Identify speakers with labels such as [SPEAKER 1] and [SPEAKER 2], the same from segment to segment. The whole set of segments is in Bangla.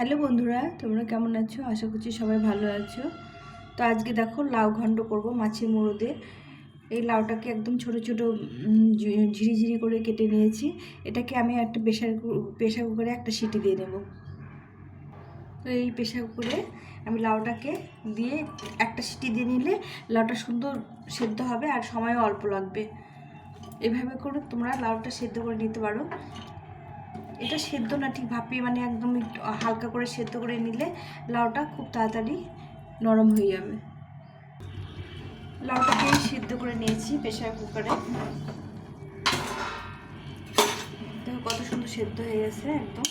[SPEAKER 1] হ্যালো বন্ধুরা তোমরা কেমন আছো? আশা করছি সবাই ভালো আছো। তো আজকে দেখো লাউ ঘন্ট করব মাছের মুড়ো দিয়ে। এই লাউটাকে একদম ছোট ছোট উম, ঝি- ঝিরিঝিরি করে কেটে নিয়েছি। এটাকে আমি একটা প্রেশার প্রেশার কুকারে একটা সিটি দিয়ে নেব। তো এই প্রেশার কুকারে আমি লাউটাকে দিয়ে একটা সিটি দিয়ে নিলে লাউটা সুন্দর সেদ্ধ হবে আর সময়ও অল্প লাগবে। এভাবে করে তোমরা লাউটা সেদ্ধ করে নিতে পারো। এটা সেদ্ধ না, ঠিক ভাপিয়ে মানে একদম হালকা করে সেদ্ধ করে নিলে লাউটা খুব তাড়াতাড়ি নরম হয়ে যাবে। লাউটাকে সিদ্ধ করে নিয়েছি প্রেশার কুকারে। কত সুন্দর সেদ্ধ হয়ে গেছে, একদম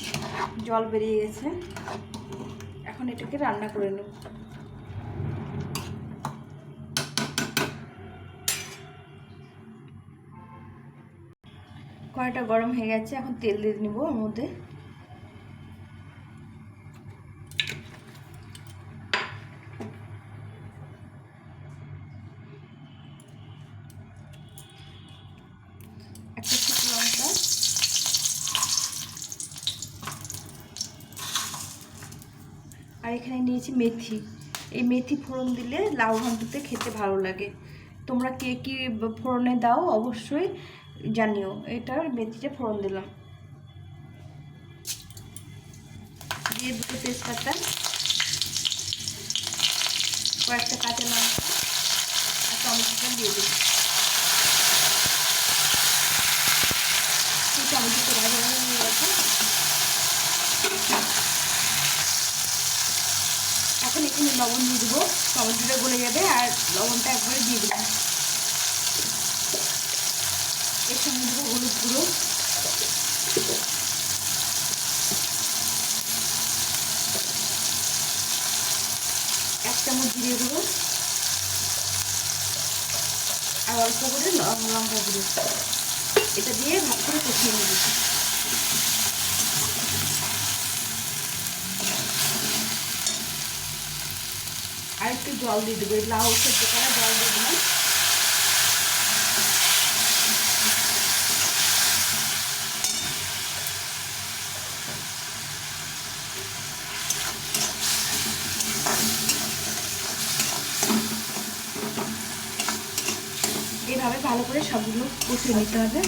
[SPEAKER 1] জল বেরিয়ে গেছে। এখন এটাকে রান্না করে নেব। কড়াইটা গরম হয়ে গেছে, এখন তেল দিয়ে নিব ওর মধ্যে। আর এখানে নিয়েছি মেথি। এই মেথি ফোড়ন দিলে লাউ ঘন্টতে খেতে ভালো লাগে। তোমরা কে কি ফোড়নে দাও, অবশ্যই জানিও, এটার মেথিটা ফোড়ন দিলাম। দিয়ে দুটো তেজপাতা, কয়েকটা কাঁচা লঙ্কা, আর টমেটোটা দিয়ে দিই টমেটোটা ভাজা হয়ে গেছে। এখন এখানে লবণ দিয়ে দেবো। টমেটোটা গলে যাবে আর লবণটা একবারে দিয়ে দেবো। এর সঙ্গে দেবো হলুদ গুঁড়ো। এক চামচ জিরে গুঁড়ো আর অল্প করে লঙ্কা গুঁড়ো। এটা দিয়ে ভাত করে কষিয়ে নেব। আর একটু জল দিয়ে দেবো। লাউ সেদ্ধ করা জল দিয়ে দিলাম। এইভাবে ভালো করে সবগুলো কষিয়ে নিতে হবে।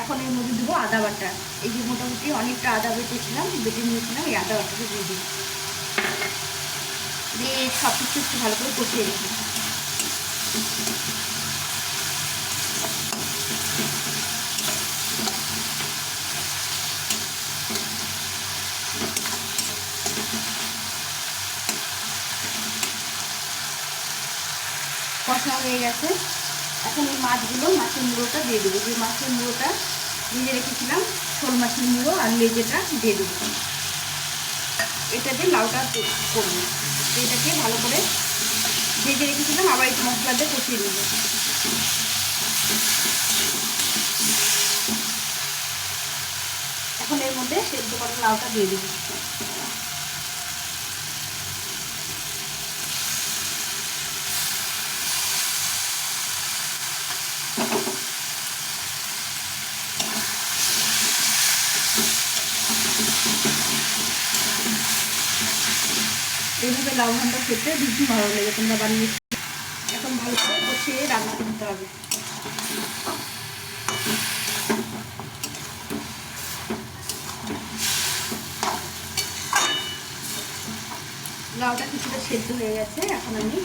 [SPEAKER 1] এখন এর মধ্যে দেবো আদা বাটা। এই যে মোটামুটি অনেকটা আদা বেটেছিলাম, বেটে নিয়েছিলাম, এই আদা বাটাকে দিয়ে দিই। দিয়ে সব কিছু একটু ভালো করে কষিয়ে নিই। কষা হয়ে গেছে। এখন এই মাছগুলো মাছের মুড়োটা দিয়ে দেবো। যে মাছের মুড়োটা ভেজে রেখেছিলাম, শোল মাছের মুড়ো আর লেজেটা দিয়ে দেবো। এটা দিয়ে লাউটা করব। এটাকে ভালো করে ভেজে রেখেছিলাম, আবার একটু মশলা দিয়ে কষিয়ে নেব। এখন এর মধ্যে সেদ্ধ করা লাউটা দিয়ে দেবো। এইভাবে লাউ ঘণ্টা খেতে ভীষণ ভালো লাগে, তোমরা বানিয়ে এখন ভালো করে কষিয়ে রান্না করতে হবে। লাউটা কিছুটা সেদ্ধ হয়ে গেছে, এখন আমি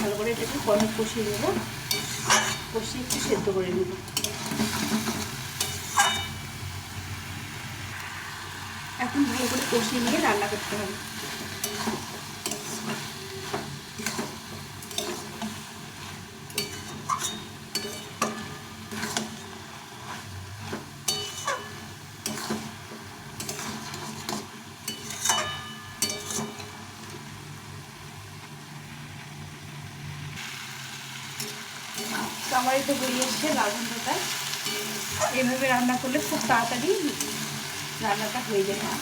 [SPEAKER 1] ভালো করে এটাকে কড়াই কষিয়ে নেব। কষিয়ে একটু সেদ্ধ করে নেব। এখন ভালো করে কষিয়ে নিয়ে রান্না করতে হবে। আমার তো বেরিয়ে এসছে লাল ঘন্টাটা এভাবে রান্না করলে খুব তাড়াতাড়ি রান্নাটা হয়ে যায়। না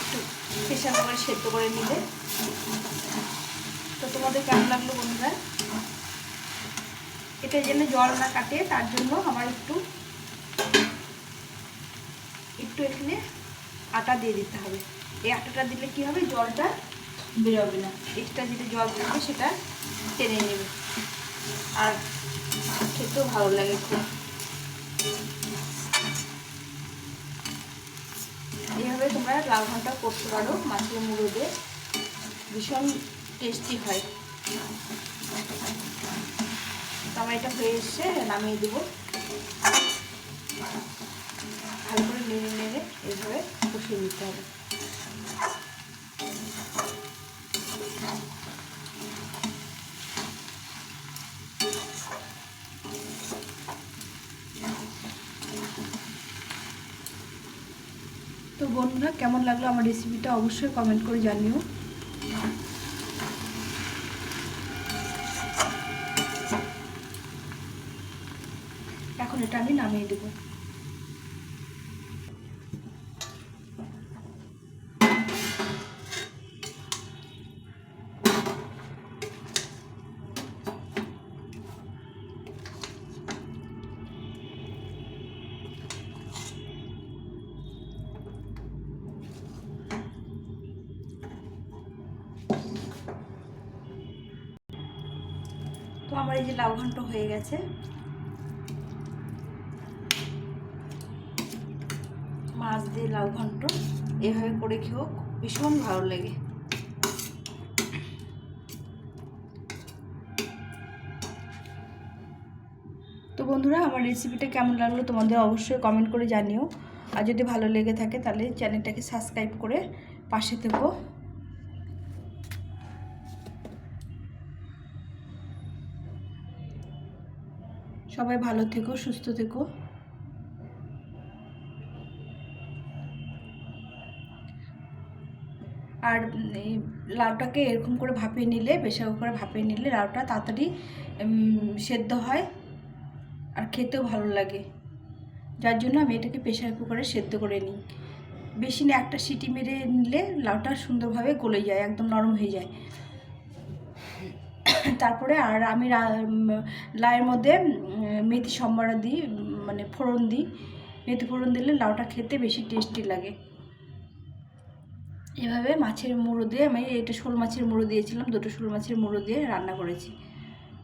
[SPEAKER 1] একটু প্রেশার করে সেদ্ধ করে নিলে। তো তোমাদের কেমন লাগল বন্ধুরা? এটা যেন জল না কাটে তার জন্য আমার একটু একটু এখানে আটা দিয়ে দিতে হবে। এই আটাটা দিলে কি হবে? জলটা বেরোবে না। এক্সট্রা যেটা জল থাকবে সেটা টেনে নেবে। আর খেতেও ভালো লাগে খুব। এইভাবে তোমরা লাল ঘণ্টা করতে পারো, মাছের মুড়ো দিয়ে। ভীষণ টেস্টি হয়। আমার এটা হয়ে এসছে, নামিয়ে দেবো। ভালো করে নেড়ে নেড়ে এইভাবে কষিয়ে নিতে হবে। বন্ধুরা কেমন লাগল আমার রেসিপিটা অবশ্যই কমেন্ট করে জানিও। এখন এটা আমি নামিয়ে দেবো। তো আমার এই যে লাউ ঘন্ট হয়ে গেছে। মাছ দিয়ে লাউ ঘন্ট এভাবে করে খেয়েও ভীষণ ভালো লাগে। তো বন্ধুরা, আমার রেসিপিটা কেমন লাগল তোমাদের অবশ্যই কমেন্ট করে জানিও। আর যদি ভালো লেগে থাকে তাহলে চ্যানেলটাকে সাবস্ক্রাইব করে পাশে থেকো। সবাই ভালো থেকো, সুস্থ থেকো। আর এই লাউটাকে এরকম করে ভাপিয়ে নিলে প্রেশার কুকারে ভাপিয়ে নিলে লাউটা তাড়াতাড়ি সেদ্ধ হয় আর খেতেও ভালো লাগে। যার জন্য আমি এটাকে প্রেশার কুকারে সেদ্ধ করে নিই। বেশি না একটা সিটি মেরে নিলে লাউটা সুন্দরভাবে গলে যায়, একদম নরম হয়ে যায়। তারপরে আর আমি লাউয়ের মধ্যে মেথি সম্বরা দিই মানে ফোড়ন দিই। মেথি ফোড়ন দিলে লাউটা খেতে বেশি টেস্টি লাগে। এভাবে মাছের মুড়ো দিয়ে আমি এটা শোল মাছের মুড়ো দিয়েছিলাম, দুটো শোল মাছের মুড়ো দিয়ে রান্না করেছি।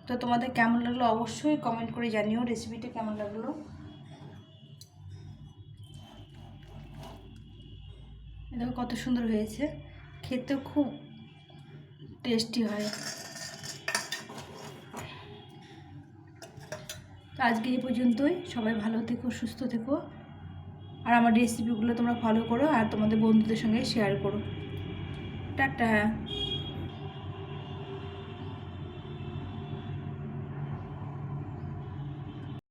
[SPEAKER 1] তো তোমাদের কেমন লাগল অবশ্যই কমেন্ট করে জানিও, রেসিপিটা কেমন লাগল? দেখো কত সুন্দর হয়েছে খেতেও খুব টেস্টি হয়। তো আজকে এই পর্যন্তই। সবাই ভালো থেকো, সুস্থ থেকো। আর আমার রেসিপিগুলো তোমরা ফলো করো আর তোমাদের বন্ধুদের সঙ্গে শেয়ার করো। টাটা।